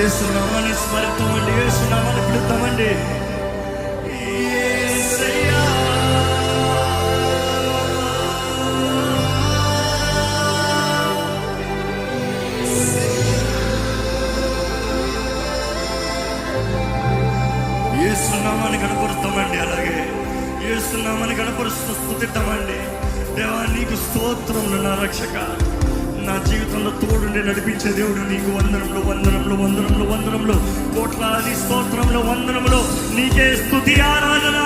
యేసునామాన్ని స్మరిద్దామండి యేసునామాన్ని పిలుద్దామండి యేసయ్యా ఏసునామాన్ని కనపరుస్తామండి అలాగే. ఏసునామాన్ని కనపరుస్తూ స్థుతిద్దామండి దేవా నీకు స్తోత్రం నా రక్షక. నా జీవితంలో తోడుండి నడిపించే దేవుడు నీకు వందనంలో వందనంలో వందనంలో వందనంలో కోట్లాది స్తోత్రంలో వందనంలో నీకే స్థుతి ఆరాధన.